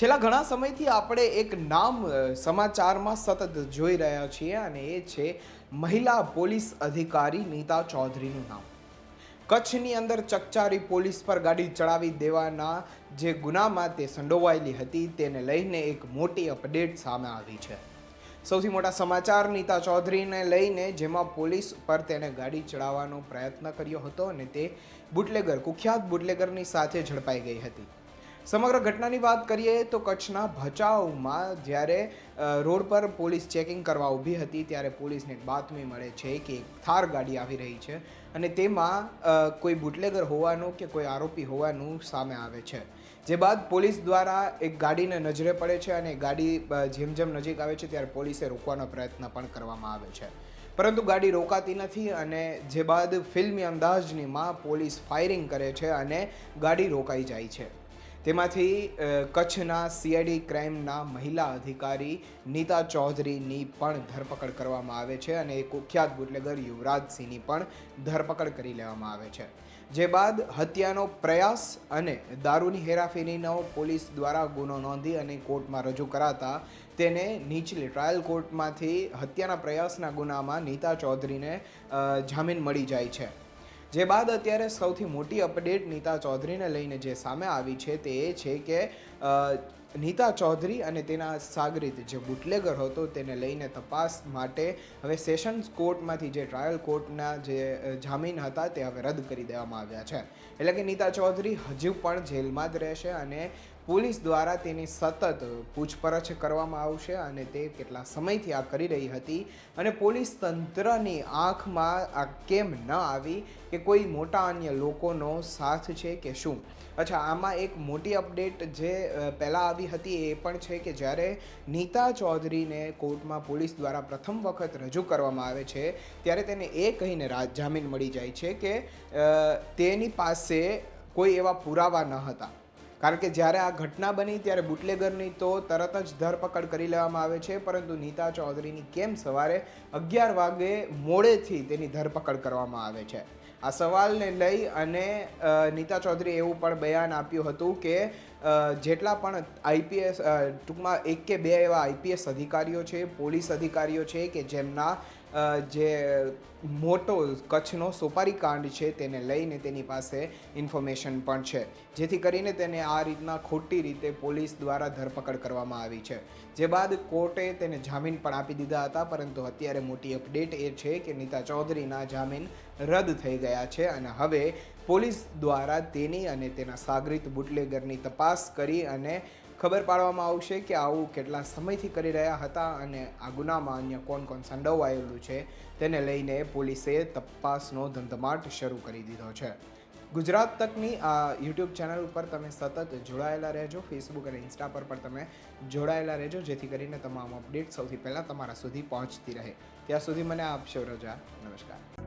છેલ્લા ઘણા સમયથી આપણે એક નામ સમાચારમાં સતત જોઈ રહ્યા છીએ અને એ છે મહિલા પોલીસ અધિકારી નીતા ચૌધરીનું નામ. કચ્છની અંદર ચકચારી પોલીસ પર ગાડી ચડાવી દેવાના જે ગુનામાં તે સંડોવાયેલી હતી તેને લઈને એક મોટી અપડેટ સામે આવી છે. સૌથી મોટા સમાચાર, નીતા ચૌધરીને લઈને જેમાં પોલીસ પર તેને ગાડી ચડાવવાનો પ્રયત્ન કર્યો હતો અને તે બુટલેગર, કુખ્યાત બુટલેગરની સાથે ઝડપાઈ ગઈ હતી. સમગ્ર ઘટનાની વાત કરીએ તો કચ્છના ભચાઉમાં જ્યારે રોડ પર પોલીસ ચેકિંગ કરવા ઊભી હતી ત્યારે પોલીસને બાતમી મળે છે કે એક થાર ગાડી આવી રહી છે અને તેમાં કોઈ બુટલેગર હોવાનું કે કોઈ આરોપી હોવાનું સામે આવે છે. જે બાદ પોલીસ દ્વારા એક ગાડીને નજરે પડે છે અને ગાડી જેમ જેમ નજીક આવે છે ત્યારે પોલીસે રોકવાનો પ્રયત્ન પણ કરવામાં આવે છે. પરંતુ ગાડી રોકાતી નથી અને જે બાદ ફિલ્મી અંદાજનીમાં પોલીસ ફાયરિંગ કરે છે અને ગાડી રોકાઈ જાય છે. તેમાંથી કચ્છના સીઆઈડી ક્રાઇમના મહિલા અધિકારી નીતા ચૌધરીની પણ ધરપકડ કરવામાં આવે છે અને એક કુખ્યાત બુટલેગર યુવરાજસિંહની પણ ધરપકડ કરી લેવામાં આવે છે. જે બાદ હત્યાનો પ્રયાસ અને દારૂની હેરાફેરીનો પોલીસ દ્વારા ગુનો નોંધી અને કોર્ટમાં રજૂ કરાતા તેને નીચલી ટ્રાયલ કોર્ટમાંથી હત્યાના પ્રયાસના ગુનામાં નીતા ચૌધરીને જામીન મળી જાય છે. જે બાદ અત્યારે સૌથી મોટી અપડેટ નીતા ચૌધરીને લઈને જે સામે આવી છે તે એ છે કે નીતા ચૌધરી અને તેના સાગરીત જે બુટલેગર હતો તેને લઈને તપાસ માટે હવે સેશન્સ કોર્ટમાંથી જે ટ્રાયલ કોર્ટના જે જામીન હતા તે હવે રદ કરી દેવામાં આવ્યા છે. એટલે કે નીતા ચૌધરી હજુ પણ જેલમાં જ રહેશે અને પોલીસ દ્વારા તેની સતત પૂછપરછ કરવામાં આવશે અને તે કેટલા સમયથી આ કરી રહી હતી અને પોલીસ તંત્રની આંખમાં આ કેમ ન આવી કે કોઈ મોટા અન્ય લોકોનો સાથ છે કે શું? અચ્છા, આમાં એક મોટી અપડેટ જે પહેલાં આવી હતી એ પણ છે કે જ્યારે નીતા ચૌધરીને કોર્ટમાં પોલીસ દ્વારા પ્રથમ વખત રજૂ કરવામાં આવે છે, ત્યારે તેને એ કહીને જામીન મળી જાય છે કે તેની પાસે કોઈ એવા પુરાવા ન હતા. કારણ કે જ્યારે આ ઘટના બની ત્યારે બુટલેગરની તો તરત જ ધરપકડ કરી લેવામાં આવે છે, પરંતુ નીતા ચૌધરીની કેમ સવારે અગિયાર વાગે મોડેથી તેની ધરપકડ કરવામાં આવે છે? આ સવાલને લઈ અને નીતા ચૌધરીએ એવું પણ બયાન આપ્યું હતું કે જેટલા પણ આઈપીએસ ટૂંકમાં એક કે બે એવા આઈપીએસ અધિકારીઓ છે, પોલીસ અધિકારીઓ છે કે જેમના જે મોટો કચ્છનો સોપારી કાંડ છે તેને લઈને તેની પાસે ઇન્ફોર્મેશન પણ છે. જેથી કરીને તેને આ રીતના ખોટી રીતે પોલીસ દ્વારા ધરપકડ કરવામાં આવી છે. જે બાદ કોર્ટે તેને જામીન પણ આપી દીધા હતા, પરંતુ અત્યારે મોટી અપડેટ એ છે કે નીતા ચૌધરીના જામીન રદ થઈ ગયા છે અને હવે પોલીસ દ્વારા તેની અને તેના સાગરિત બુટલેગરની તપાસ કરી અને ખબર પાડવામાં આવશે કે આવું કેટલા સમયથી કરી રહ્યા હતા અને આ ગુનામાં અન્ય કોણ કોણ સંડોવાયેલું છે તેને લઈને પોલીસે તપાસનો ધમધમાટ શરૂ કરી દીધો છે. ગુજરાત તકની આ યુટ્યુબ ચેનલ ઉપર તમે સતત જોડાયેલા રહેજો. ફેસબુક અને ઇન્સ્ટા પર પણ તમે જોડાયેલા રહેજો, જેથી કરીને તમામ અપડેટ સૌથી પહેલાં તમારા સુધી પહોંચતી રહે. ત્યાં સુધી મને આપશો રજા. નમસ્કાર.